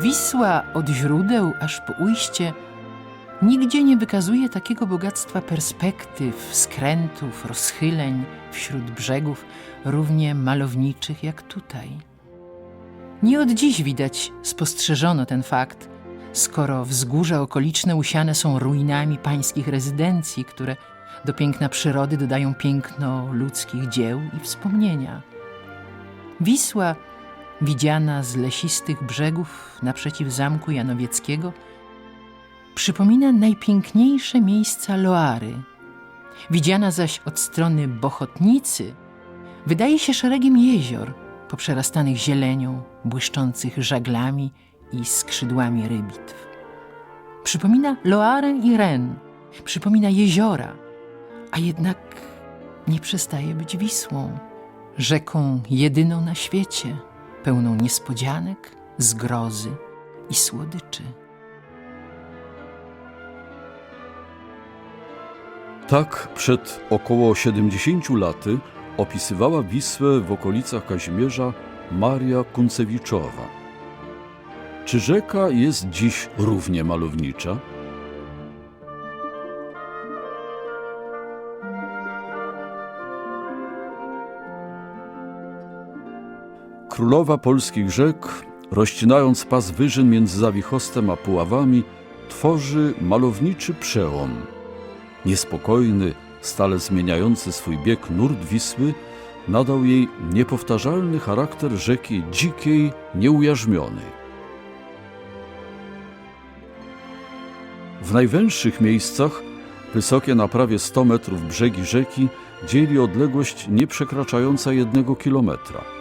Wisła od źródeł aż po ujście nigdzie nie wykazuje takiego bogactwa perspektyw, skrętów, rozchyleń wśród brzegów równie malowniczych jak tutaj. Nie od dziś widać spostrzeżono ten fakt, skoro wzgórza okoliczne usiane są ruinami pańskich rezydencji, które do piękna przyrody dodają piękno ludzkich dzieł i wspomnienia. Wisła, widziana z lesistych brzegów naprzeciw zamku Janowieckiego, przypomina najpiękniejsze miejsca Loary. Widziana zaś od strony Bochotnicy, wydaje się szeregiem jezior, poprzerastanych zielenią, błyszczących żaglami i skrzydłami rybitw. Przypomina Loarę i Ren, przypomina jeziora, a jednak nie przestaje być Wisłą, rzeką jedyną na świecie, pełną niespodzianek, zgrozy i słodyczy. Tak przed około 70 laty opisywała Wisłę w okolicach Kazimierza Maria Kuncewiczowa. Czy rzeka jest dziś równie malownicza? Królowa polskich rzek, rozcinając pas wyżyn między Zawichostem a Puławami, tworzy malowniczy przełom. Niespokojny, stale zmieniający swój bieg nurt Wisły nadał jej niepowtarzalny charakter rzeki dzikiej, nieujarzmionej. W najwęższych miejscach, wysokie na prawie 100 metrów brzegi rzeki, dzieli odległość nieprzekraczająca jednego kilometra.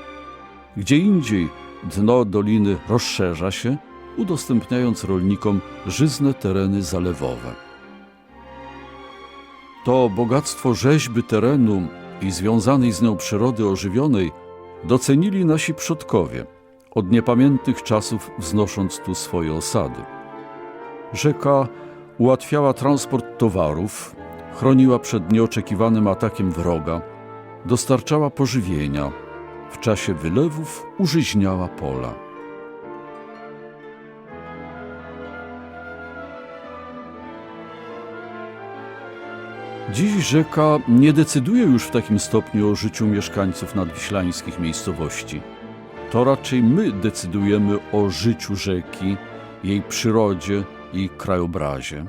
Gdzie indziej dno doliny rozszerza się, udostępniając rolnikom żyzne tereny zalewowe. To bogactwo rzeźby terenu i związanej z nią przyrody ożywionej docenili nasi przodkowie, od niepamiętnych czasów wznosząc tu swoje osady. Rzeka ułatwiała transport towarów, chroniła przed nieoczekiwanym atakiem wroga, dostarczała pożywienia, w czasie wylewów użyźniała pola. Dziś rzeka nie decyduje już w takim stopniu o życiu mieszkańców nadwiślańskich miejscowości. To raczej my decydujemy o życiu rzeki, jej przyrodzie i krajobrazie.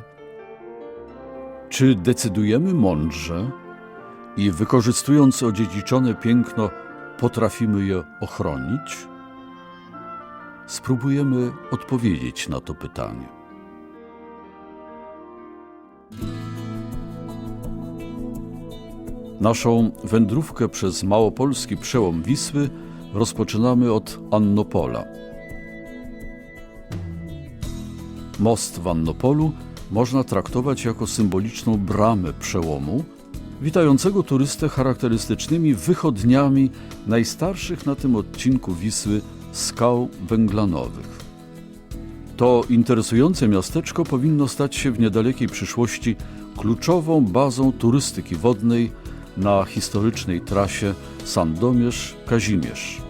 Czy decydujemy mądrze i wykorzystując odziedziczone piękno, potrafimy je ochronić? Spróbujemy odpowiedzieć na to pytanie. Naszą wędrówkę przez małopolski przełom Wisły rozpoczynamy od Annopola. Most w Annopolu można traktować jako symboliczną bramę przełomu, witającego turystę charakterystycznymi wychodniami najstarszych na tym odcinku Wisły skał węglanowych. To interesujące miasteczko powinno stać się w niedalekiej przyszłości kluczową bazą turystyki wodnej na historycznej trasie Sandomierz-Kazimierz.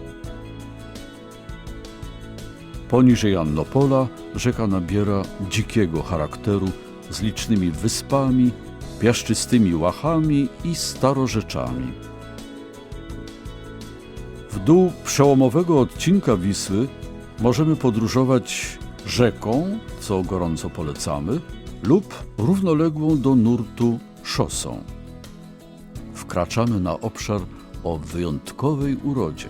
Poniżej Annopola rzeka nabiera dzikiego charakteru z licznymi wyspami, piaszczystymi łachami i starorzeczami. W dół przełomowego odcinka Wisły możemy podróżować rzeką, co gorąco polecamy, lub równoległą do nurtu szosą. Wkraczamy na obszar o wyjątkowej urodzie.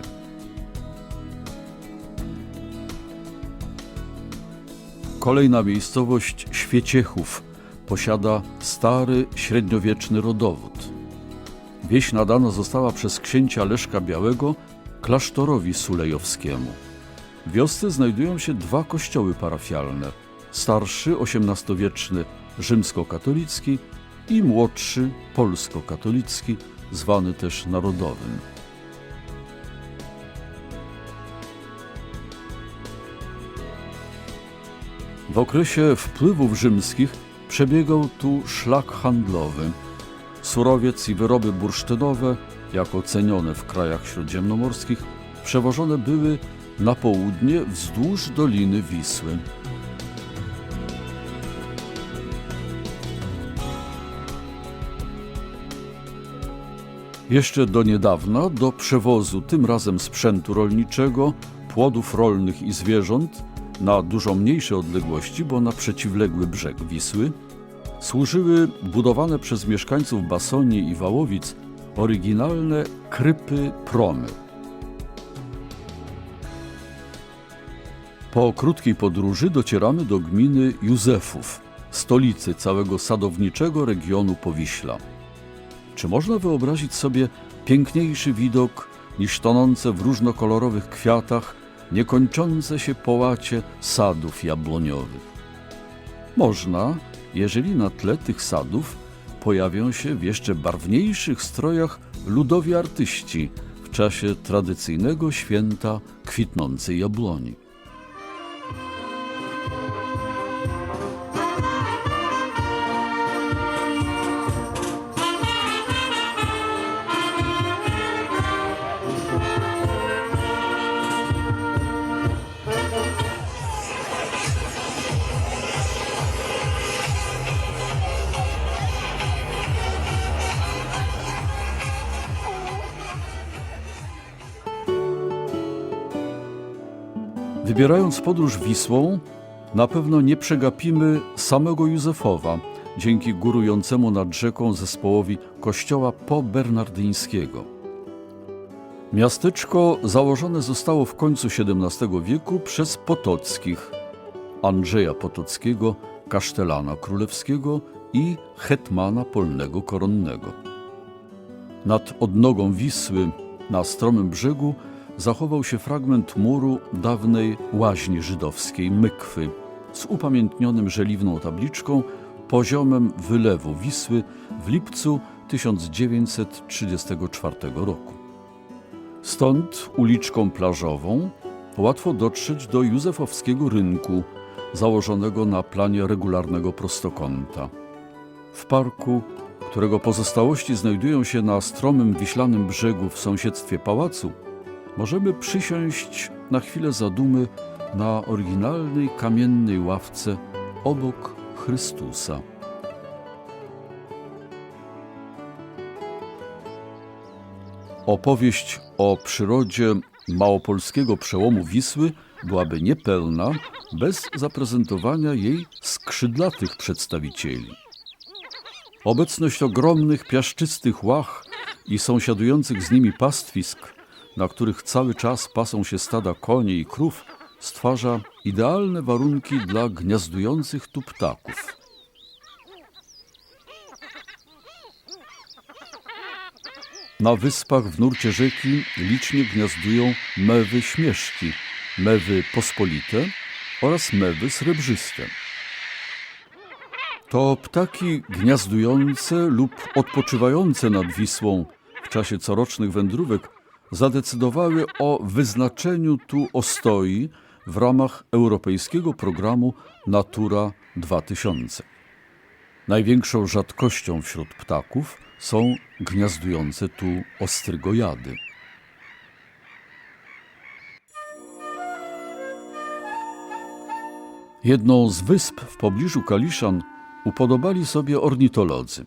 Kolejna miejscowość Świeciechów posiada stary, średniowieczny rodowód. Wieś nadana została przez księcia Leszka Białego klasztorowi sulejowskiemu. W wiosce znajdują się dwa kościoły parafialne. Starszy, XVIII-wieczny rzymskokatolicki i młodszy polskokatolicki, zwany też narodowym. W okresie wpływów rzymskich przebiegał tu szlak handlowy. Surowiec i wyroby bursztynowe, jako cenione w krajach śródziemnomorskich, przewożone były na południe wzdłuż Doliny Wisły. Jeszcze do niedawna do przewozu tym razem sprzętu rolniczego, płodów rolnych i zwierząt na dużo mniejsze odległości, bo na przeciwległy brzeg Wisły, służyły budowane przez mieszkańców Basonii i Wałowic oryginalne krypy promy. Po krótkiej podróży docieramy do gminy Józefów, stolicy całego sadowniczego regionu Powiśla. Czy można wyobrazić sobie piękniejszy widok niż tonące w różnokolorowych kwiatach niekończące się połacie sadów jabłoniowych? Można, jeżeli na tle tych sadów pojawią się w jeszcze barwniejszych strojach ludowi artyści w czasie tradycyjnego święta kwitnącej jabłoni. Wybierając podróż Wisłą, na pewno nie przegapimy samego Józefowa, dzięki górującemu nad rzeką zespołowi kościoła pobernardyńskiego. Miasteczko założone zostało w końcu XVII wieku przez Potockich, Andrzeja Potockiego, kasztelana królewskiego i hetmana polnego koronnego. Nad odnogą Wisły, na stromym brzegu, zachował się fragment muru dawnej łaźni żydowskiej Mykwy z upamiętnionym żeliwną tabliczką poziomem wylewu Wisły w lipcu 1934 roku. Stąd uliczką plażową łatwo dotrzeć do Józefowskiego Rynku, założonego na planie regularnego prostokąta. W parku, którego pozostałości znajdują się na stromym wiślanym brzegu w sąsiedztwie pałacu, możemy przysiąść na chwilę zadumy na oryginalnej kamiennej ławce obok Chrystusa. Opowieść o przyrodzie małopolskiego przełomu Wisły byłaby niepełna bez zaprezentowania jej skrzydlatych przedstawicieli. Obecność ogromnych piaszczystych łach i sąsiadujących z nimi pastwisk, na których cały czas pasą się stada koni i krów, stwarza idealne warunki dla gniazdujących tu ptaków. Na wyspach w nurcie rzeki licznie gniazdują mewy śmieszki, mewy pospolite oraz mewy srebrzyste. To ptaki gniazdujące lub odpoczywające nad Wisłą w czasie corocznych wędrówek zadecydowały o wyznaczeniu tu ostoi w ramach europejskiego programu Natura 2000. Największą rzadkością wśród ptaków są gniazdujące tu ostrygojady. Jedną z wysp w pobliżu Kaliszan upodobali sobie ornitolodzy.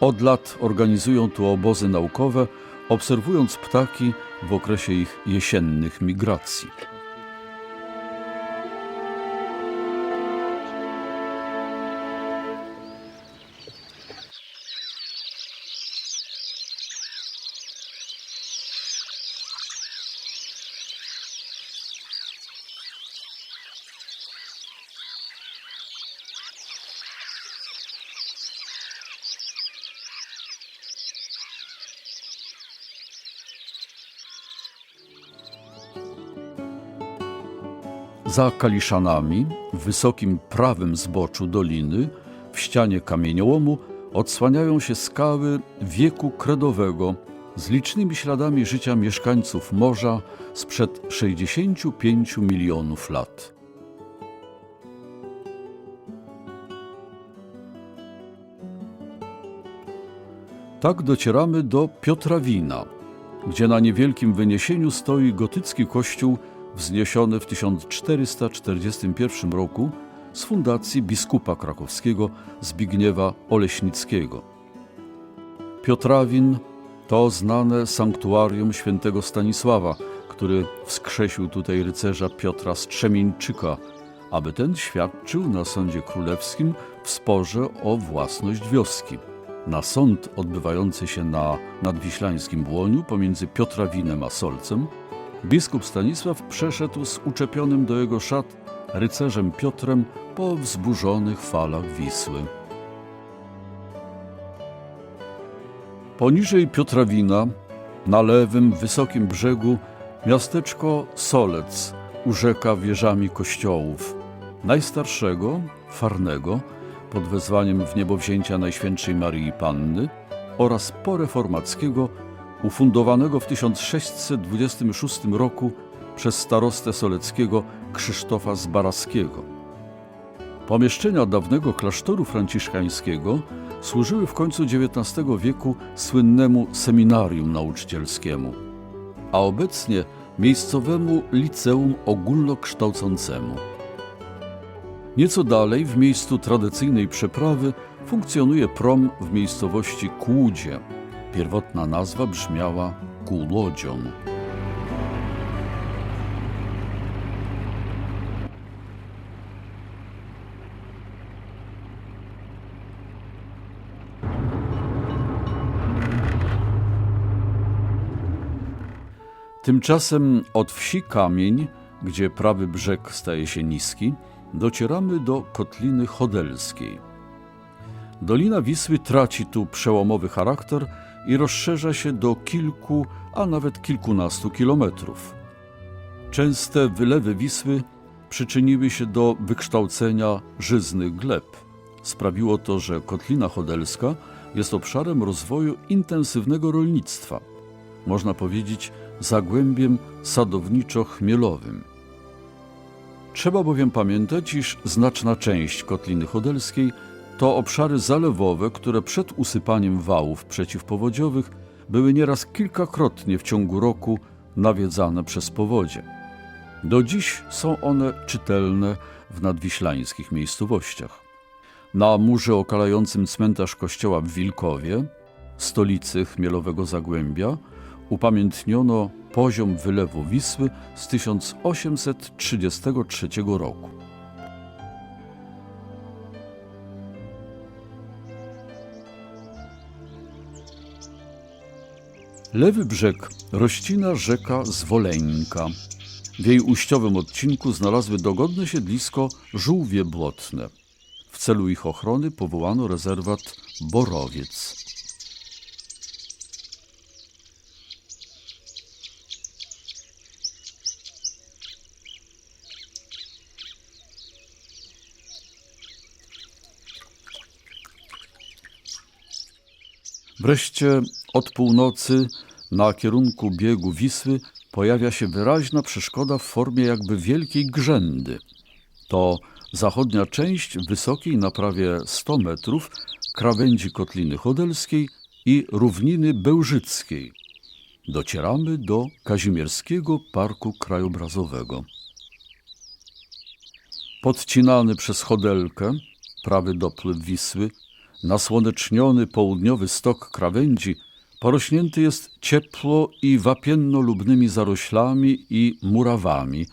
Od lat organizują tu obozy naukowe, obserwując ptaki w okresie ich jesiennych migracji. Za Kaliszanami, w wysokim prawym zboczu doliny, w ścianie kamieniołomu, odsłaniają się skały wieku kredowego z licznymi śladami życia mieszkańców morza sprzed 65 milionów lat. Tak docieramy do Piotrawina, gdzie na niewielkim wyniesieniu stoi gotycki kościół wzniesiony w 1441 roku z fundacji biskupa krakowskiego Zbigniewa Oleśnickiego. Piotrawin to znane sanktuarium świętego Stanisława, który wskrzesił tutaj rycerza Piotra Strzemieńczyka, aby ten świadczył na sądzie królewskim w sporze o własność wioski. Na sąd odbywający się na nadwiślańskim Błoniu pomiędzy Piotrawinem a Solcem, biskup Stanisław przeszedł z uczepionym do jego szat rycerzem Piotrem po wzburzonych falach Wisły. Poniżej Piotrawina, na lewym, wysokim brzegu, miasteczko Solec urzeka wieżami kościołów. Najstarszego, farnego, pod wezwaniem w niebowzięcia Najświętszej Maryi Panny oraz poreformackiego, ufundowanego w 1626 roku przez starostę soleckiego Krzysztofa Zbaraskiego. Pomieszczenia dawnego klasztoru franciszkańskiego służyły w końcu XIX wieku słynnemu seminarium nauczycielskiemu, a obecnie miejscowemu liceum ogólnokształcącemu. Nieco dalej, w miejscu tradycyjnej przeprawy, funkcjonuje prom w miejscowości Kłudzie. Pierwotna nazwa brzmiała Kółodzion. Tymczasem od wsi Kamień, gdzie prawy brzeg staje się niski, docieramy do Kotliny Chodelskiej. Dolina Wisły traci tu przełomowy charakter i rozszerza się do kilku, a nawet kilkunastu kilometrów. Częste wylewy Wisły przyczyniły się do wykształcenia żyznych gleb. Sprawiło to, że Kotlina Chodelska jest obszarem rozwoju intensywnego rolnictwa. Można powiedzieć zagłębiem sadowniczo-chmielowym. Trzeba bowiem pamiętać, iż znaczna część Kotliny Chodelskiej to obszary zalewowe, które przed usypaniem wałów przeciwpowodziowych były nieraz kilkakrotnie w ciągu roku nawiedzane przez powodzie. Do dziś są one czytelne w nadwiślańskich miejscowościach. Na murze okalającym cmentarz kościoła w Wilkowie, stolicy chmielowego Zagłębia, upamiętniono poziom wylewu Wisły z 1833 roku. Lewy brzeg rościna rzeka Zwoleńka. W jej uściowym odcinku znalazły dogodne siedlisko żółwie błotne. W celu ich ochrony powołano rezerwat Borowiec. Wreszcie od północy na kierunku biegu Wisły pojawia się wyraźna przeszkoda w formie jakby wielkiej grzędy. To zachodnia część wysokiej na prawie 100 metrów krawędzi Kotliny Chodelskiej i równiny Bełżyckiej. Docieramy do Kazimierskiego Parku Krajobrazowego. Podcinany przez Chodelkę, prawy dopływ Wisły, nasłoneczniony południowy stok krawędzi porośnięty jest ciepło i wapienno-lubnymi zaroślami i murawami,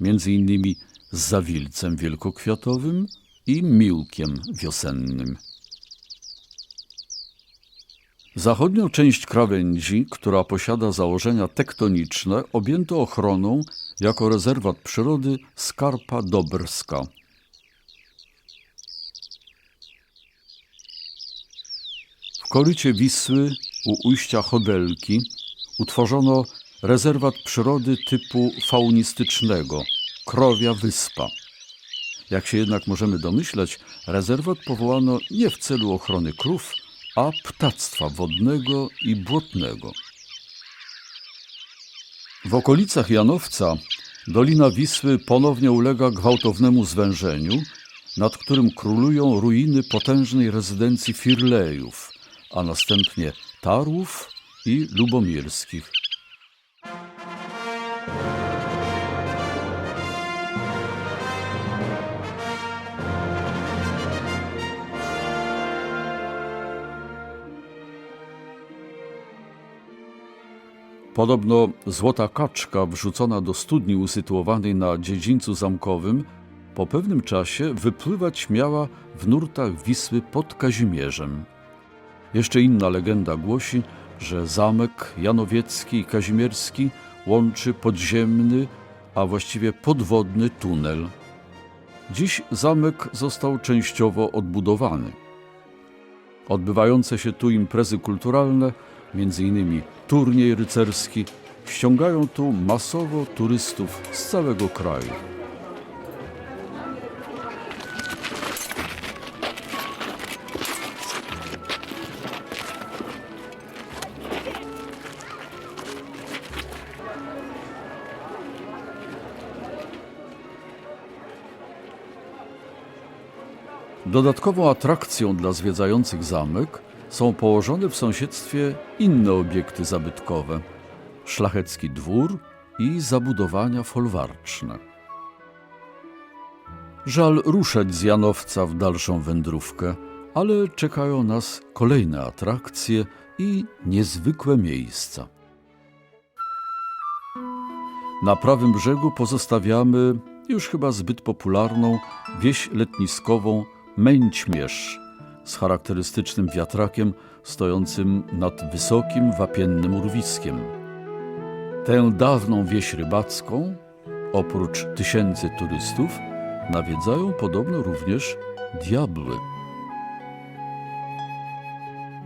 między innymi z zawilcem wielkokwiatowym i miłkiem wiosennym. Zachodnią część krawędzi, która posiada założenia tektoniczne, objęto ochroną jako rezerwat przyrody Skarpa Dobrska. W korycie Wisły u ujścia Chodelki utworzono rezerwat przyrody typu faunistycznego Krowia Wyspa. Jak się jednak możemy domyślać, rezerwat powołano nie w celu ochrony krów, a ptactwa wodnego i błotnego. W okolicach Janowca Dolina Wisły ponownie ulega gwałtownemu zwężeniu, nad którym królują ruiny potężnej rezydencji Firlejów, a następnie Tarłów i Lubomirskich. Podobno złota kaczka wrzucona do studni usytuowanej na dziedzińcu zamkowym po pewnym czasie wypływać miała w nurtach Wisły pod Kazimierzem. Jeszcze inna legenda głosi, że zamek janowiecki i kazimierski łączy podziemny, a właściwie podwodny tunel. Dziś zamek został częściowo odbudowany. Odbywające się tu imprezy kulturalne, m.in. turniej rycerski, ściągają tu masowo turystów z całego kraju. Dodatkową atrakcją dla zwiedzających zamek są położone w sąsiedztwie inne obiekty zabytkowe: szlachecki dwór i zabudowania folwarczne. Żal ruszać z Janowca w dalszą wędrówkę, ale czekają nas kolejne atrakcje i niezwykłe miejsca. Na prawym brzegu pozostawiamy już chyba zbyt popularną wieś letniskową Męćmierz z charakterystycznym wiatrakiem stojącym nad wysokim wapiennym urwiskiem. Tę dawną wieś rybacką, oprócz tysięcy turystów, nawiedzają podobno również diabły.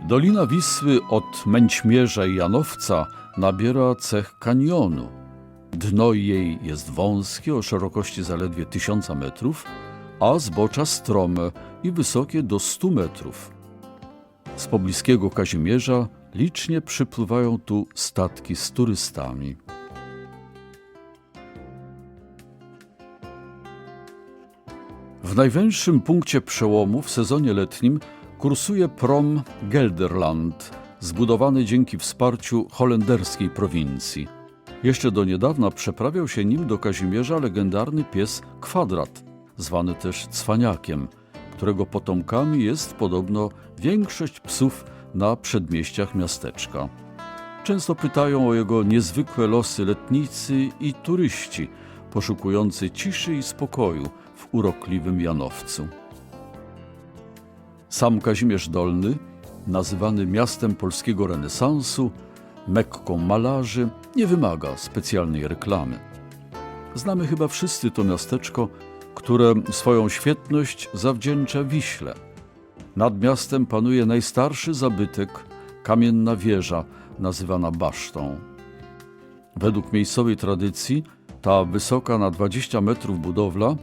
Dolina Wisły od Męćmierza i Janowca nabiera cech kanionu. Dno jej jest wąskie o szerokości zaledwie tysiąca metrów, a zbocza strome i wysokie do 100 metrów. Z pobliskiego Kazimierza licznie przypływają tu statki z turystami. W najwęższym punkcie przełomu w sezonie letnim kursuje prom Gelderland, zbudowany dzięki wsparciu holenderskiej prowincji. Jeszcze do niedawna przeprawiał się nim do Kazimierza legendarny pies Kwadrat, zwany też cwaniakiem, którego potomkami jest podobno większość psów na przedmieściach miasteczka. Często pytają o jego niezwykłe losy letnicy i turyści poszukujący ciszy i spokoju w urokliwym Janowcu. Sam Kazimierz Dolny, nazywany miastem polskiego renesansu, Mekką malarzy, nie wymaga specjalnej reklamy. Znamy chyba wszyscy to miasteczko, które swoją świetność zawdzięcza Wiśle. Nad miastem panuje najstarszy zabytek, kamienna wieża, nazywana basztą. Według miejscowej tradycji ta wysoka na 20 metrów budowla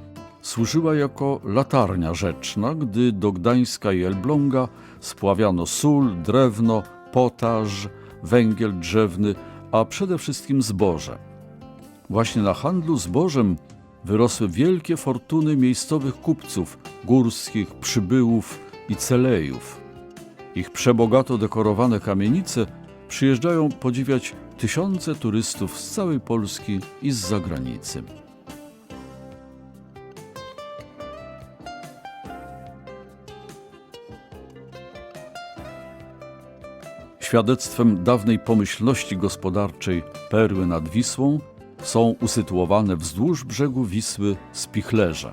służyła jako latarnia rzeczna, gdy do Gdańska i Elbląga spławiano sól, drewno, potaż, węgiel drzewny, a przede wszystkim zboże. Właśnie na handlu zbożem wyrosły wielkie fortuny miejscowych kupców górskich, przybyłów i celejów. Ich przebogato dekorowane kamienice przyjeżdżają podziwiać tysiące turystów z całej Polski i z zagranicy. Świadectwem dawnej pomyślności gospodarczej perły nad Wisłą są usytuowane wzdłuż brzegu Wisły spichlerze.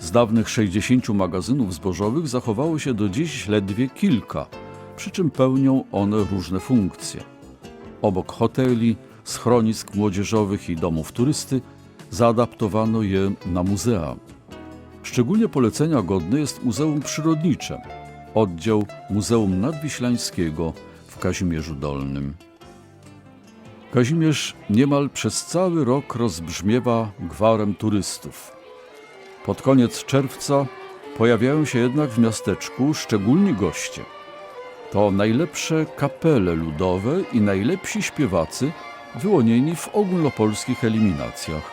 Z dawnych 60 magazynów zbożowych zachowało się do dziś ledwie kilka, przy czym pełnią one różne funkcje. Obok hoteli, schronisk młodzieżowych i domów turysty zaadaptowano je na muzea. Szczególnie polecenia godne jest Muzeum Przyrodnicze, oddział Muzeum Nadwiślańskiego w Kazimierzu Dolnym. Kazimierz niemal przez cały rok rozbrzmiewa gwarem turystów. Pod koniec czerwca pojawiają się jednak w miasteczku szczególni goście. To najlepsze kapele ludowe i najlepsi śpiewacy wyłonieni w ogólnopolskich eliminacjach.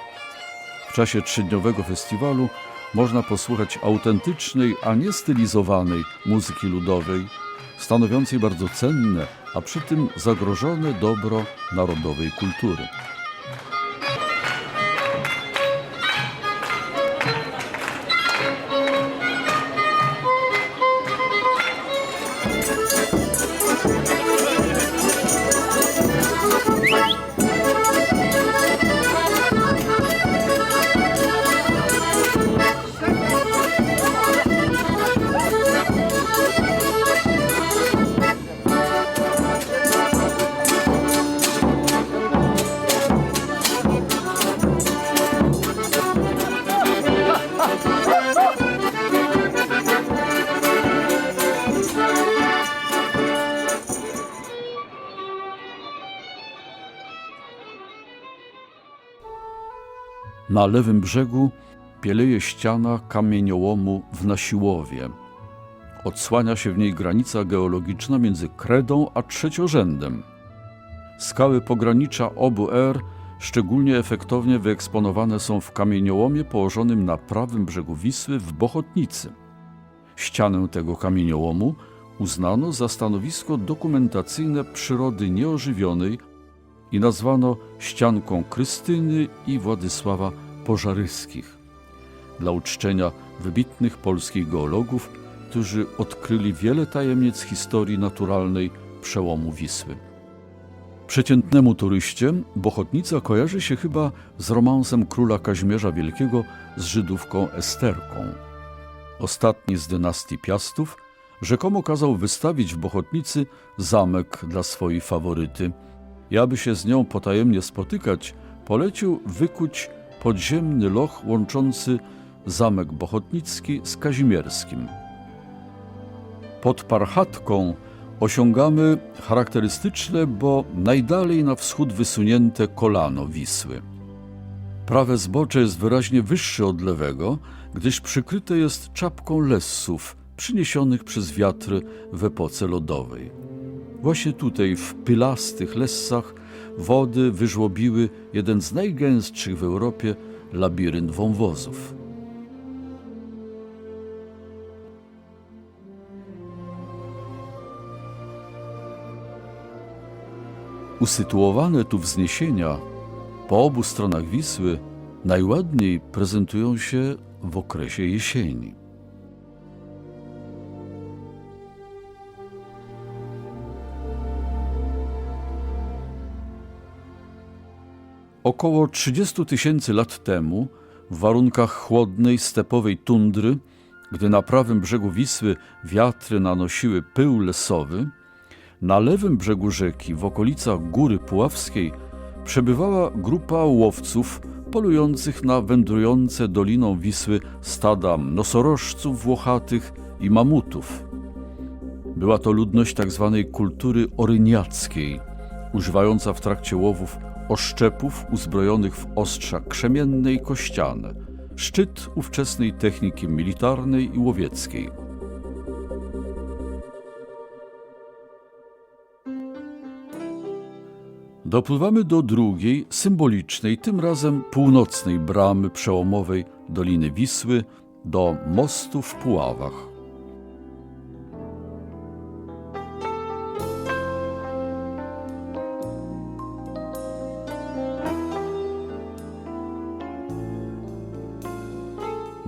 W czasie trzydniowego festiwalu można posłuchać autentycznej, a nie stylizowanej muzyki ludowej, stanowiącej bardzo cenne, a przy tym zagrożone dobro narodowej kultury. Na lewym brzegu pieleje ściana kamieniołomu w Nasiłowie. Odsłania się w niej granica geologiczna między Kredą a Trzeciorzędem. Skały pogranicza obu er szczególnie efektownie wyeksponowane są w kamieniołomie położonym na prawym brzegu Wisły w Bochotnicy. Ścianę tego kamieniołomu uznano za stanowisko dokumentacyjne przyrody nieożywionej i nazwano ścianką Krystyny i Władysława Pożaryskich dla uczczenia wybitnych polskich geologów, którzy odkryli wiele tajemnic historii naturalnej przełomu Wisły. Przeciętnemu turyście Bochotnica kojarzy się chyba z romansem króla Kazimierza Wielkiego z Żydówką Esterką. Ostatni z dynastii Piastów rzekomo kazał wystawić w Bochotnicy zamek dla swojej faworyty i aby się z nią potajemnie spotykać, polecił wykuć podziemny loch łączący zamek bochotnicki z kazimierskim. Pod Parchatką osiągamy charakterystyczne, bo najdalej na wschód wysunięte kolano Wisły. Prawe zbocze jest wyraźnie wyższe od lewego, gdyż przykryte jest czapką lessów przyniesionych przez wiatry w epoce lodowej. Właśnie tutaj, w pylastych lessach, wody wyżłobiły jeden z najgęstszych w Europie labirynt wąwozów. Usytuowane tu wzniesienia po obu stronach Wisły najładniej prezentują się w okresie jesieni. Około 30 tysięcy lat temu, w warunkach chłodnej, stepowej tundry, gdy na prawym brzegu Wisły wiatry nanosiły pył lesowy, na lewym brzegu rzeki, w okolicach Góry Puławskiej, przebywała grupa łowców polujących na wędrujące doliną Wisły stada nosorożców włochatych i mamutów. Była to ludność tzw. kultury oryniackiej, używająca w trakcie łowów oszczepów uzbrojonych w ostrza krzemienne i kościane, szczyt ówczesnej techniki militarnej i łowieckiej. Dopływamy do drugiej, symbolicznej, tym razem północnej bramy przełomowej Doliny Wisły, do mostu w Puławach.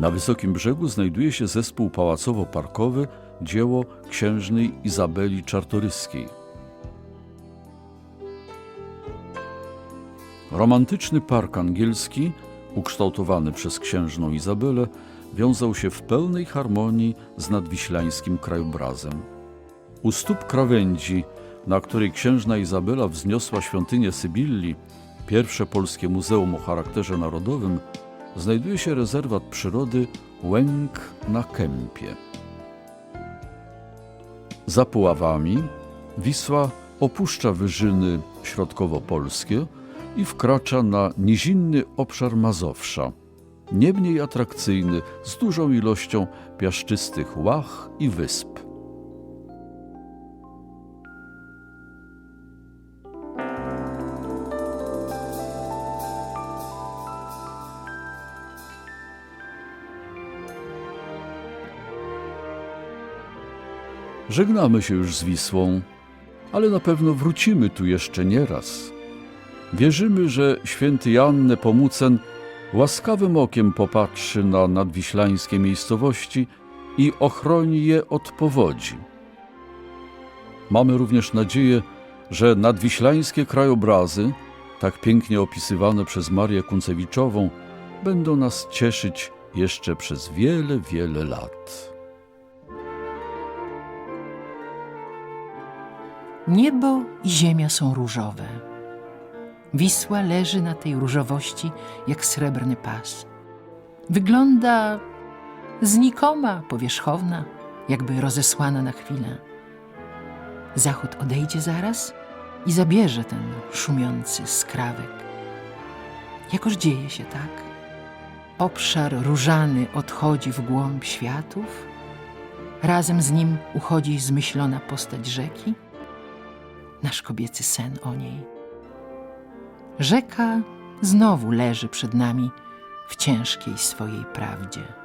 Na wysokim brzegu znajduje się zespół pałacowo-parkowy, dzieło księżnej Izabeli Czartoryskiej. Romantyczny park angielski, ukształtowany przez księżną Izabelę, wiązał się w pełnej harmonii z nadwiślańskim krajobrazem. U stóp krawędzi, na której księżna Izabela wzniosła świątynię Sybilli, pierwsze polskie muzeum o charakterze narodowym, znajduje się rezerwat przyrody Łęk na Kępie. Za Puławami Wisła opuszcza wyżyny środkowo-polskie i wkracza na nizinny obszar Mazowsza, nie mniej atrakcyjny, z dużą ilością piaszczystych łach i wysp. Żegnamy się już z Wisłą, ale na pewno wrócimy tu jeszcze nie raz. Wierzymy, że święty Jan Nepomucen łaskawym okiem popatrzy na nadwiślańskie miejscowości i ochroni je od powodzi. Mamy również nadzieję, że nadwiślańskie krajobrazy, tak pięknie opisywane przez Marię Kuncewiczową, będą nas cieszyć jeszcze przez wiele, wiele lat. Niebo i ziemia są różowe. Wisła leży na tej różowości jak srebrny pas. Wygląda znikoma, powierzchowna, jakby rozesłana na chwilę. Zachód odejdzie zaraz i zabierze ten szumiący skrawek. Jakoż dzieje się tak? obszar różany odchodzi w głąb światów, razem z nim uchodzi zmyślona postać rzeki, nasz kobiecy sen o niej. Rzeka znowu leży przed nami w ciężkiej swojej prawdzie.